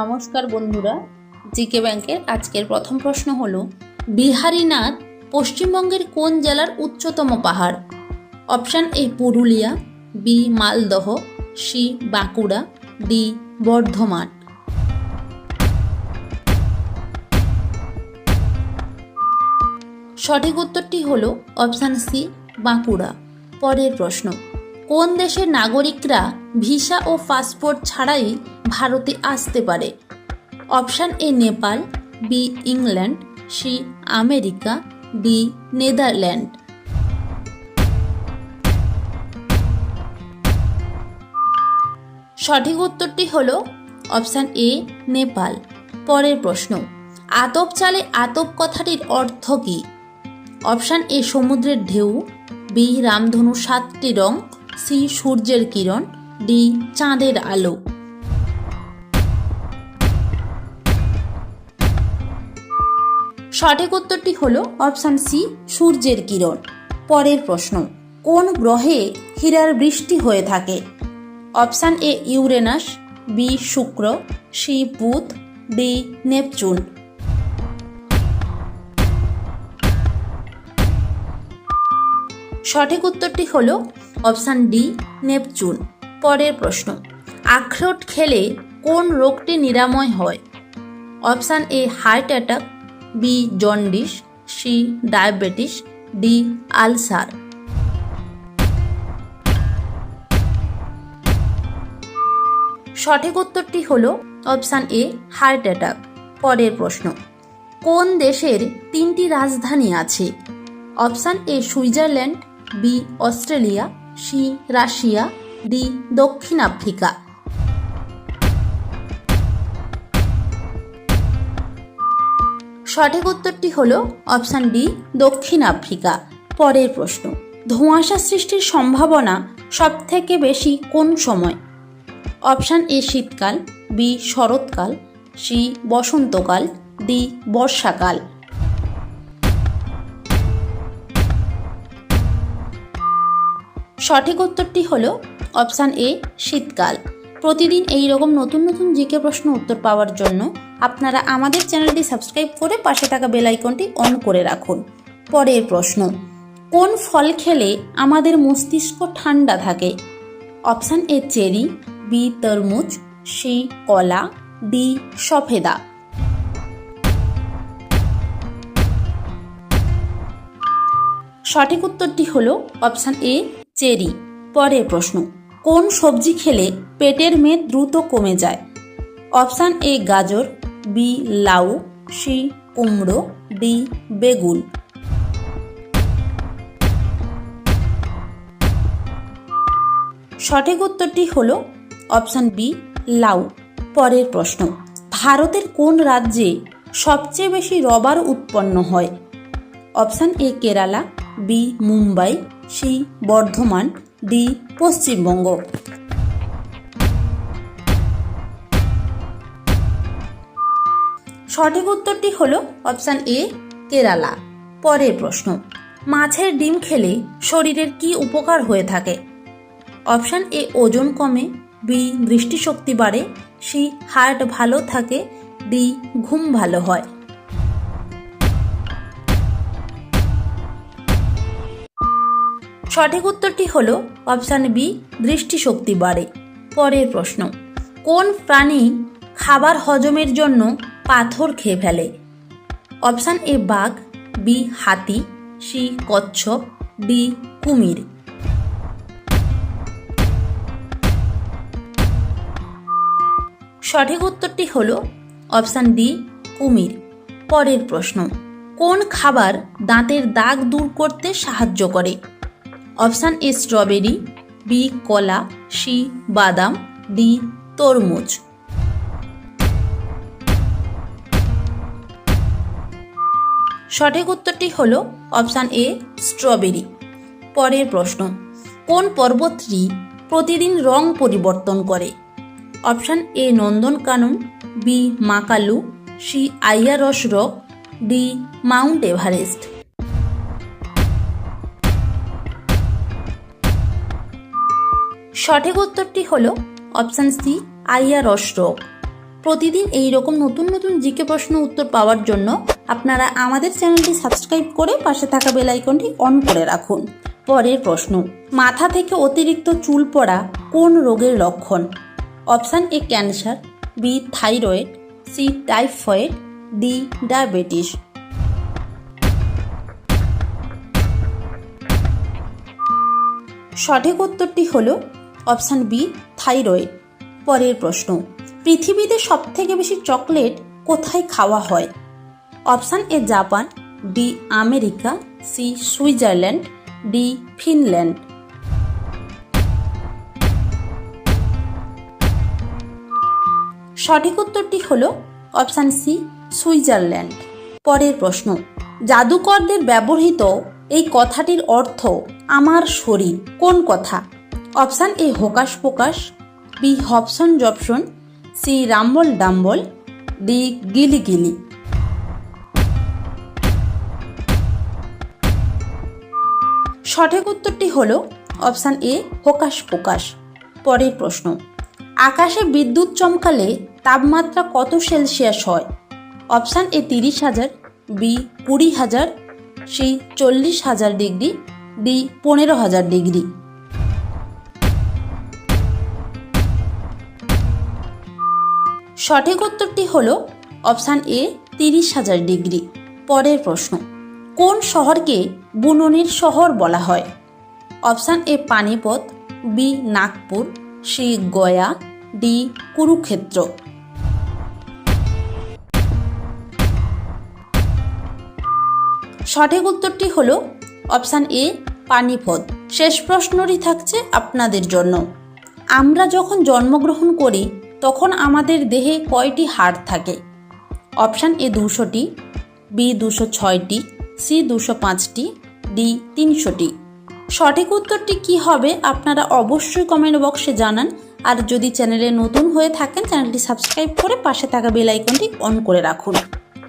নমস্কার বন্ধুরা, জিকে ব্যাংকের আজকের প্রথম প্রশ্ন হলো, বিহারীনাথ পশ্চিমবঙ্গের কোন জেলার উচ্চতম পাহাড়? Option A Purulia, B Maldah, C Bankura, D Bardhaman. সঠিক উত্তরটি হল অপশান সি বাঁকুড়া। পরের প্রশ্ন কোন দেশের নাগরিকরা ভিসা ও পাসপোর্ট ছাড়াই ভারতে আসতে পারে? Option A Nepal, B England, C America, D Netherland. সঠিক উত্তরটি হল অপশান এ নেপাল। পরের প্রশ্ন, আতপ চালে আতপ কথাটির অর্থ কী? অপশান এ সমুদ্রের ঢেউ, বি রামধনু সাতটি রং সি সূর্যের কিরণ ডি চাঁদের আলো। সঠিক উত্তরটি হল অপশান সি, সূর্যের কিরণ। পরের প্রশ্ন, কোন গ্রহে হীরার বৃষ্টি হয়ে থাকে? অপশান এ, ইউরেনাস, বি, শুক্র, সি, বুধ, ডি, নেপচুন। সঠিক উত্তরটি হল অপশান ডি, নেপচুন। পরের প্রশ্ন, আখরোট খেলে কোন রোগটি নিরাময় হয়? Option A, heart attack, B, jaundice, C, diabetes, D, ulcer. সঠিক উত্তরটি হল অপশান এ, হার্ট অ্যাটাক। পরের প্রশ্ন, কোন দেশের তিনটি রাজধানী আছে? Option A, Switzerland, B, Australia C Russia, D, দক্ষিণ আফ্রিকা। সঠিক উত্তরটি হল অপশান ডি, দক্ষিণ আফ্রিকা। পরের প্রশ্ন, ধোঁয়াশা সৃষ্টির সম্ভাবনা সবথেকে বেশি কোন সময়? অপশান এ, শীতকাল, বি, শরৎকাল, সি, বসন্তকাল, ডি, বর্ষাকাল। সঠিক উত্তরটি হলো অপশান এ, শীতকাল। প্রতিদিন এই রকম নতুন নতুন জিকে প্রশ্ন উত্তর পাওয়ার জন্য আপনারা আমাদের চ্যানেলটি সাবস্ক্রাইব করে পাশে থাকা বেল আইকনটি অন করে রাখুন। পরের প্রশ্ন, কোন ফল খেলে আমাদের মস্তিষ্ক ঠান্ডা থাকে? অপশান এ, চেরি, বি, তরমুজ, সি, কলা, ডি, সফেদা। সঠিক উত্তরটি হলো অপশান এ চেরি। পরের প্রশ্ন, কোন সবজি খেলে পেটের মেদ দ্রুত কমে যায়? অপশান এ, গাজর, বি, লাউ, সি, কুমড়ো, ডি, বেগুন। সঠিক উত্তরটি হল অপশান বি, লাউ। পরের প্রশ্ন, ভারতের কোন রাজ্যে সবচেয়ে বেশি রবার উৎপন্ন হয়? Option A, Kerala B, Mumbai, C, Bardhaman, D, Paschimbanga. সঠিক উত্তরটি হল অপশান এ, কেরালা। পরের প্রশ্ন, মাছের ডিম খেলে শরীরের কি উপকার হয়ে থাকে? অপশান এ, ওজন কমে, বি, দৃষ্টিশক্তি বাড়ে, সি, হার্ট ভালো থাকে, ডি, ঘুম ভালো হয়। সঠিক উত্তরটি হল অপশান বি, দৃষ্টিশক্তি বাড়ে। পরের প্রশ্ন, কোন প্রাণী খাবার হজমের জন্য পাথর খেয়ে ফেলে? অপশান এ, বাঘ, বি, হাতি, সি, কচ্ছপ, ডি, কুমির। সঠিক উত্তরটি হল অপশান ডি, কুমির। পরের প্রশ্ন, কোন খাবার দাঁতের দাগ দূর করতে সাহায্য করে? অপশান এ স্ট্রবেরি, বি কলা, সি বাদাম, ডি তরমুজ। সঠিক উত্তরটি হল অপশান এ স্ট্রবেরি। পরের প্রশ্ন, কোন পর্বতটি প্রতিদিন রং পরিবর্তন করে? Option A Nandankanan B Makalu C Ayers rock D mount Everest. সঠিক উত্তরটি হল অপশান সি আইয়ারস রক প্রতিদিন এই রকম নতুন নতুন জিকে প্রশ্ন উত্তর পাওয়ার জন্য আপনারা আমাদের চ্যানেলটি সাবস্ক্রাইব করে পাশে থাকা বেল আইকনটি অন করে রাখুন। পরের প্রশ্ন, মাথা থেকে অতিরিক্ত চুল পড়া কোন রোগের লক্ষণ? Option A, cancer, B, thyroid, C, typhoid, D, diabetes. সঠিক উত্তরটি হল অপশান বি, থাইরয়েড। পরের প্রশ্ন, পৃথিবীতে সবথেকে বেশি চকলেট কোথায় খাওয়া হয়? Option A, Japan, B, America, C, Switzerland, D, Finland. সঠিক উত্তরটি হল অপশান সি, সুইজারল্যান্ড। পরের প্রশ্ন, জাদুকরদের ব্যবহৃত এই কথাটির অর্থ, আমার শরীর, কোন কথা? Option A hocus pocus B hopson jopson, C rumble dumble, D গিলি গিলি। সঠিক উত্তরটি হল অপশান এ হোকাস পোকাস পরের প্রশ্ন, আকাশে বিদ্যুৎ চমকালে তাপমাত্রা কত সেলসিয়াস হয়? অপশান এ তিরিশ হাজার, বি কুড়ি হাজার, সি চল্লিশ হাজার ডিগ্রি, ডি পনেরো হাজার ডিগ্রি। সঠিক উত্তরটি হল অপশান এ, তিরিশ হাজার ডিগ্রি। পরের প্রশ্ন, কোন শহরকে বুননের শহর বলা হয়? Option A, Panipat, B, Nagpur, C, Gaya, D, Kurukshetra. সঠিক উত্তরটি হল অপশান এ, পানিপথ। শেষ প্রশ্নটি থাকছে আপনাদের জন্য। আমরা যখন জন্মগ্রহণ করি তখন আমাদের দেহে কয়টি হাড় থাকে? অপশান এ দুশোটি, বি দুশো ছয়টি, সি দুশো পাঁচটি, ডি তিনশোটি। সঠিক উত্তরটি কি হবে আপনারা অবশ্যই কমেন্ট বক্সে জানান। আর যদি চ্যানেলে নতুন হয়ে থাকেন চ্যানেলটি সাবস্ক্রাইব করে পাশে থাকা বেল আইকনটি অন করে রাখুন।